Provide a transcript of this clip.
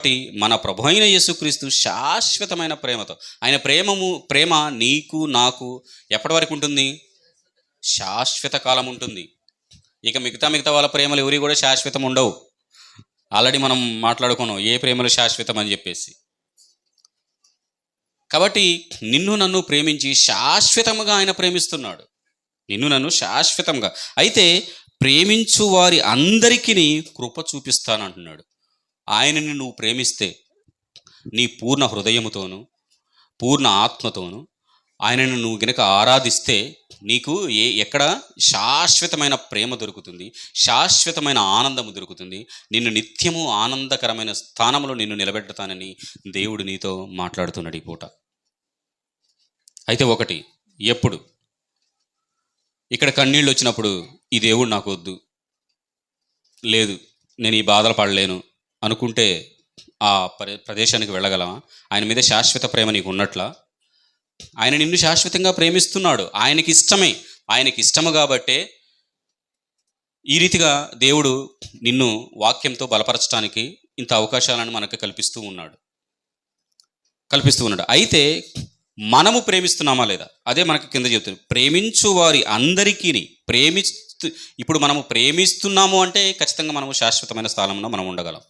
కాబట్టి మన ప్రభు అయిన యేసుక్రీస్తు శాశ్వతమైన ప్రేమతో ఆయన ప్రేమము ప్రేమ నీకు నాకు ఎప్పటి వరకు ఉంటుంది? శాశ్వత కాలం ఉంటుంది. ఇక మిగతా మిగతా వాళ్ళ ప్రేమలు ఎవరి కూడా శాశ్వతం ఉండవు. ఆల్రెడీ మనం మాట్లాడుకున్నాం ఏ ప్రేమలు శాశ్వతం అని చెప్పేసి. కాబట్టి నిన్ను నన్ను ప్రేమించి శాశ్వతముగా ఆయన ప్రేమిస్తున్నాడు. నిన్ను నన్ను శాశ్వతంగా అయితే ప్రేమించు వారి అందరికీ కృప చూపిస్తానంటున్నాడు. ఆయనని నువ్వు ప్రేమిస్తే నీ పూర్ణ హృదయముతోను పూర్ణ ఆత్మతోనూ ఆయనను నువ్వు గనక ఆరాధిస్తే నీకు ఏ ఎక్కడ శాశ్వతమైన ప్రేమ దొరుకుతుంది శాశ్వతమైన ఆనందము దొరుకుతుంది. నిన్ను నిత్యము ఆనందకరమైన స్థానంలో నిన్ను నిలబెడతానని దేవుడు నీతో మాట్లాడుతున్నాడు ఈ పూట. అయితే ఒకటి ఎప్పుడు? ఇక్కడ కన్నీళ్ళు వచ్చినప్పుడు ఈ దేవుడు నాకు వద్దు. లేదు నేను ఈ బాధలు పడలేను. అనుకుంటే ఆ ప్ర ప్రదేశానికి వెళ్ళగలమా? ఆయన మీద శాశ్వత ప్రేమ నీకు ఉన్నట్లా? ఆయన నిన్ను శాశ్వతంగా ప్రేమిస్తున్నాడు. ఆయనకి ఇష్టమే. ఆయనకి ఇష్టము కాబట్టే ఈ రీతిగా దేవుడు నిన్ను వాక్యంతో బలపరచడానికి ఇంత అవకాశాలను మనకు కల్పిస్తూ ఉన్నాడు. కల్పిస్తూ ఉన్నాడు. అయితే మనము ప్రేమిస్తున్నామా లేదా? అదే మనకి కింద చెప్తుంది. ప్రేమించు వారి అందరికీ ప్రేమిస్తూ ఇప్పుడు మనము ప్రేమిస్తున్నాము అంటే ఖచ్చితంగా మనము శాశ్వతమైన స్థానంలో మనం ఉండగలం.